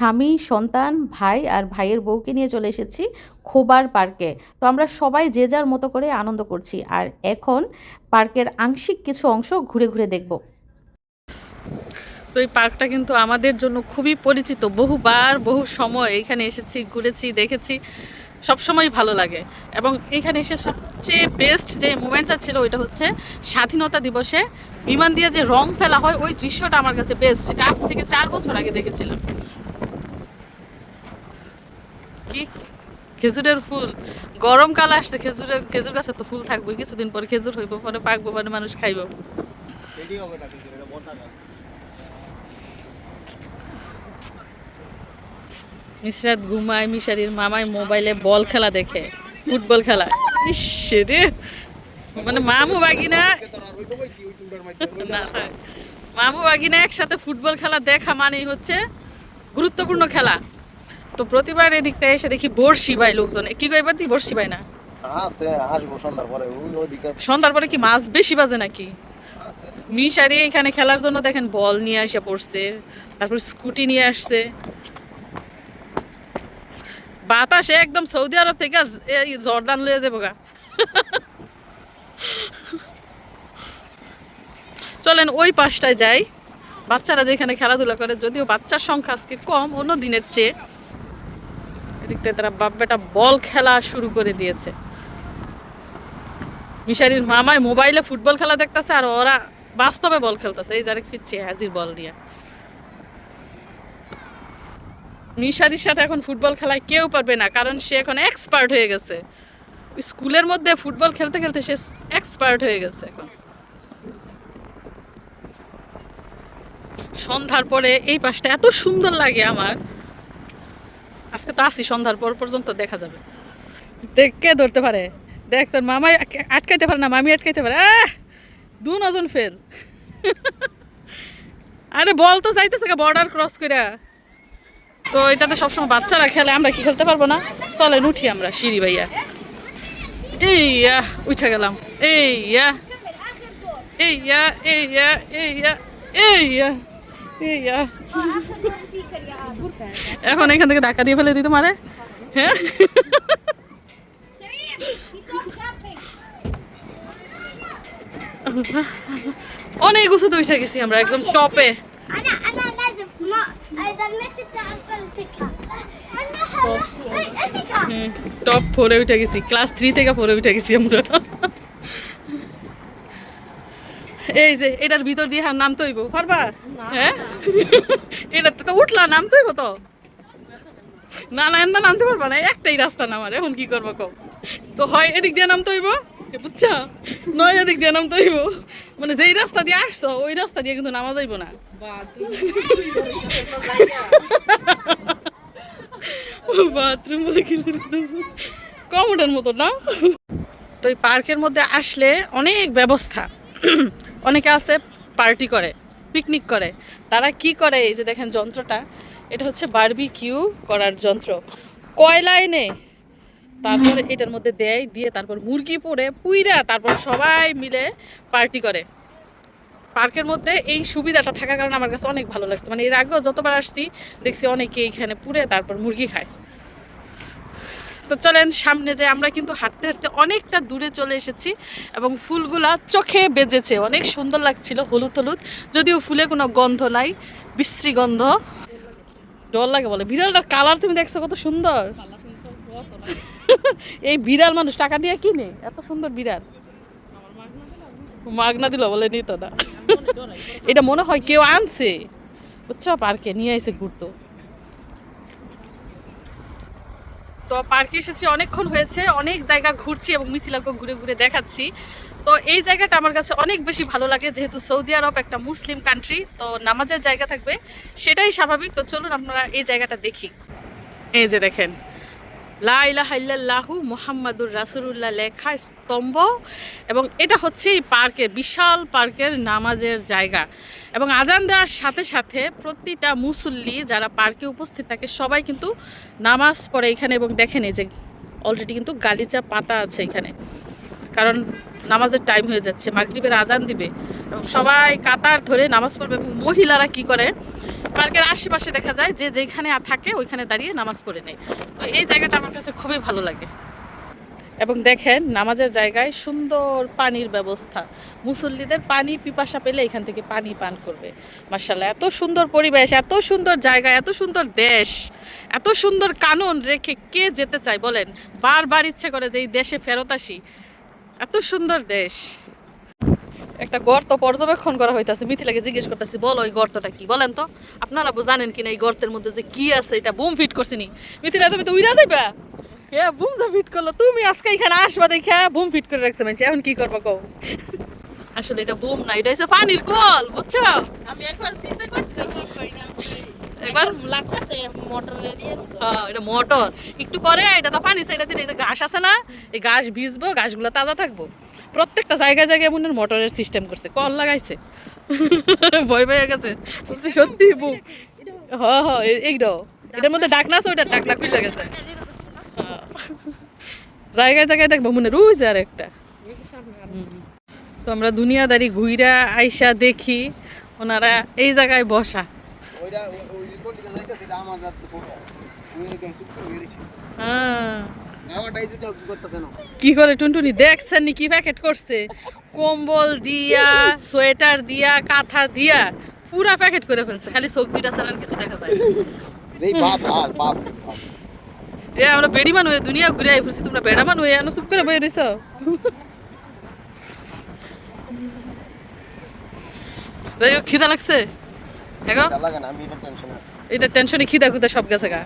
স্বামী, সন্তান, ভাই আর ভাইয়ের বউকে নিয়ে চলে এসেছি খোবার পার্কে। তো আমরা সবাই যে যার মতো করে আনন্দ করছি। আর এখন পার্কের আংশিক কিছু অংশ ঘুরে ঘুরে দেখব। তো এই পার্কটা কিন্তু আমাদের জন্য খুবই পরিচিত। বহুবার, বহু সময় এখানে এসেছি, ঘুরেছি, দেখেছি। সব সময় ভালো লাগে। এবং এখানে এসে সবচেয়ে বেস্ট যে মোমেন্টটা ছিল ওইটা হচ্ছে স্বাধীনতা দিবসে বিমান দিয়ে যে রং ফেলা হয়, ওই দৃশ্যটা আমার কাছে বেস্ট এটা আজ থেকে চার বছর আগে দেখেছিলাম। কি? খেজুরের ফুল। গরমকাল আসছে খেজুরের খেজুর গাছে তো ফুল থাকবে কিছুদিন পরে খেজুর হইব পরে পাকবো পরে মানুষ খাইব। মিশরাত ঘুমায় মিশারির মামাই মোবাইলে বল খেলা দেখে ফুটবল খেলা। ইস রে মানে মামু বাগিনা না মামু বাগিনা একসাথে ফুটবল খেলা দেখা মানেই হচ্ছে গুরুত্বপূর্ণ খেলা। তো প্রতিবার এদিকটা এসে দেখি বর্ষি ভাই লোকজন। কি কই এবার তুই বর্ষি ভাই না? আছে আসব সন্ধ্যার পরে ওই ওইদিকে। সন্ধ্যার পরে কি মাছ বেশি বাজে নাকি? মিশারি এখানে খেলার জন্য দেখেন বল নিয়ে এসে পড়ছে তারপর স্কুটি নিয়ে আসছে। বাতাসে একদম সৌদি আরব থেকে এই জর্দান লয়ে যাব গা। চলেন ওই পাশটায় যাই। বাচ্চারা যেখানে খেলাধুলা করে যদিও বাচ্চার সংখ্যা আজকে কম অন্য দিনের চেয়ে। এদিকটায় তারা বাপ বেটা বল খেলা শুরু করে দিয়েছে। মিশারির মামায় মোবাইলে ফুটবল খেলা দেখতেছে আর ওরা বাস্তবে বল খেলতেছে। এই যারে ফিরছে হাজির বল নিয়ে মিশারির সাথে এখন ফুটবল খেলায় কেউ পারবে না, কারণ সে এখন এক্সপার্ট হয়ে গেছে। স্কুলের মধ্যে ফুটবল খেলতে খেলতে সে এক্সপার্ট হয়ে গেছে এখন। সন্ধ্যার পরে এই পাশটা এত সুন্দর লাগে আমার। আজকে তো আসি সন্ধ্যার পর পর্যন্ত দেখা যাবে। দেখ ধরতে পারে। দেখ তোর মামাই আটকে- আটকাইতে পারে না, মামি আটকাইতে পারে। দু নজন ফেল। আরে বল তো যাইতেছে বর্ডার ক্রস করে তো এটাতে সবসময় বাচ্চারা খেলে, আমরা কি খেলতে পারব না? চলেন উঠি আমরা, সিঁড়ি ভাইয়া এই ইয়া উঠে গেলাম। এই ইয়া এই ইয়া, এই এখন এখান থেকে ধাক্কা দিয়ে ফেলে দিই তোমারে। হ্যাঁ? অনেক উঁচুতে উঠে গেছি আমরা একদম টপে। টপ ফোরে উঠে গেছি ক্লাস থ্রি থেকে ফোরে উঠে গেছি আমরা। এই যে, এটার ভিতর দিয়ে হ্যাঁ নামতে হইব। পারবা? হ্যাঁ? এটা তো উঠলা, নামতে হইব তো? না না এন্দা নামতে পারবা না, একটাই রাস্তা নামার এখন কি করব কও? তো হয় এদিক দিয়ে নামতে হইব? বুঝছা? নয় এদিক দিয়ে নামতে হইব। মানে যেই রাস্তা দিয়ে আসছো, ওই রাস্তা দিয়ে কিন্তু নামা যাইব না। বাথরুম বলে কিনে কমোডের মতো না? তো এই পার্কের মধ্যে আসলে অনেক ব্যবস্থা। অনেকে আছে পার্টি করে পিকনিক করে। তারা কি করে? এই যে দেখেন যন্ত্রটা, এটা হচ্ছে বারবি কিউ করার যন্ত্র। কয়লা এনে তারপরে এটার মধ্যে দেয়, দিয়ে তারপর মুরগি পরে পুইরা তারপর সবাই মিলে পার্টি করে। পার্কের মধ্যে এই সুবিধাটা থাকার কারণে আমার কাছে অনেক ভালো লাগছে। মানে এর আগেও যতবার আসছি, দেখছি অনেকে এইখানে পুড়ে তারপর মুরগি খায়। তো চলেন সামনে যে আমরা কিন্তু হাঁটতে হাঁটতে অনেকটা দূরে চলে এসেছি এবং ফুলগুলা চোখে বেজেছে। অনেক সুন্দর লাগছিল হলুদ হলুদ। যদিও ফুলে কোনো গন্ধ নাই, বিশ্রী গন্ধ। ডর লাগে বলে। বিড়ালটার কালার তুমি দেখছ কত সুন্দর। এই বিড়াল মানুষ, টাকা দিয়ে কিনে? এত সুন্দর বিড়াল। মাগনা দিল বলে, নিত না। এটা মনে হয় কেউ আনছে। বুঝছ পার্কে নিয়ে এসে ঘুরতো। তো পার্কে এসেছি, অনেকক্ষণ হয়েছে, অনেক জায়গা ঘুরছি এবং মিথিলাকে ঘুরে ঘুরে দেখাচ্ছি। তো এই জায়গাটা আমার কাছে অনেক বেশি ভালো লাগে, যেহেতু সৌদি আরব একটা মুসলিম কান্ট্রি তো নামাজের জায়গা থাকবে, সেটাই স্বাভাবিক। তো চলুন আপনারা এই জায়গাটা দেখি। এই যে দেখেন লা মোহাম্মদুর রাসূলুল্লাহ লেখা স্তম্ভ এবং এটা হচ্ছে এই পার্কের, বিশাল পার্কের নামাজের জায়গা। এবং আজান দেওয়ার সাথে সাথে প্রতিটা মুসল্লি যারা পার্কে উপস্থিত থাকে সবাই কিন্তু নামাজ পড়ে এখানে এবং দেখেন এই যে অলরেডি কিন্তু গালিচা পাতা আছে এখানে। কারণ নামাজের টাইম হয়ে যাচ্ছে, মাগরিবের আজান দিবে। সবাই কাতার ধরে নামাজ পড়বে এবং মহিলারা কি করে? পার্কের আশেপাশে দেখা যায় যে যেখানে থাকে ওইখানে দাঁড়িয়ে নামাজ পড়ে নেয়। তো এই জায়গাটা আমার কাছে খুবই ভালো লাগে। এবং দেখেন, নামাজের জায়গায় সুন্দর পানির ব্যবস্থা। মুসল্লিদের পানি পিপাসা পেলে এখান থেকে পানি পান করবে। মার্শাল্লাহ এত সুন্দর পরিবেশ, এত সুন্দর জায়গা, এত সুন্দর দেশ, এত সুন্দর কানুন রেখে কে যেতে চায় বলেন? বারবার ইচ্ছে করে যে এই দেশে ফেরত আসি। এত সুন্দর দেশ। একটা গর্ত পর্যবেক্ষণ করা হইতাছে, মিথিলাকে জিজ্ঞেস করতেছি, বলো, ওই গর্তটা কি? বলেন তো, আপনারা জানেন কিনা এই গর্তের মধ্যে যে কি আছে? এটা বুম ফিট করছিনি মিথিলা, তুমি তো উইরা যাইবা? হ্যাঁ বুম যা ফিট করল, তুমি আজকে এখানে আসবা দেখে বুম ফিট করে রাখছে মানে এখন কি করব কও? আসলে এটা বুম না, এটা হচ্ছে পানির কল, বুঝছ? আমি একবার চিন্তা করতে একবার লাগতেছে মোটরে হ্যাঁ, এটা মোটর একটু পরে এটা তো পানি সাইডা দিলে এই যে ঘাস আছে না এই ঘাস ভিজবো ঘাসগুলো তাজা থাকব। প্রত্যেকটা জায়গায় জায়গায় মনে মোটরের সিস্টেম করছে কল লাগাইছে। ভয় পেয়ে গেছে। বলছি সত্যি বুম হ্যাঁ হ্যাঁ এইটাও। এটার মধ্যে ডাকনা আছে ওইটা ডাকনা খুলে গেছে। হ্যাঁ। জায়গায় জায়গায় দেখব মনে রুইছে আর একটা। তো আমরা দুনিয়াদারি ঘুইরা আইসা দেখি ওনারা এই জায়গায় বসা। হ্যাঁ। কি করে টুনটুনি? দেখছেন কি প্যাকেট করছে? কম্বল দিয়া সোয়েটার দিয়া কাঁথা দিয়া পুরা প্যাকেট করে ফেলছে। খালি চোখ দুইটা ছাড়া আর কিছু দেখা যায় এ আমরা বেড়িমান হয়ে দুনিয়া ঘুরে আই ফুরছি। তোমরা বেড়ামান হয়ে আনো চুপ করে বয়ে রইছ। খিদা লাগছে? এটা টেনশনে খিদা খুদা সব গেছে গা।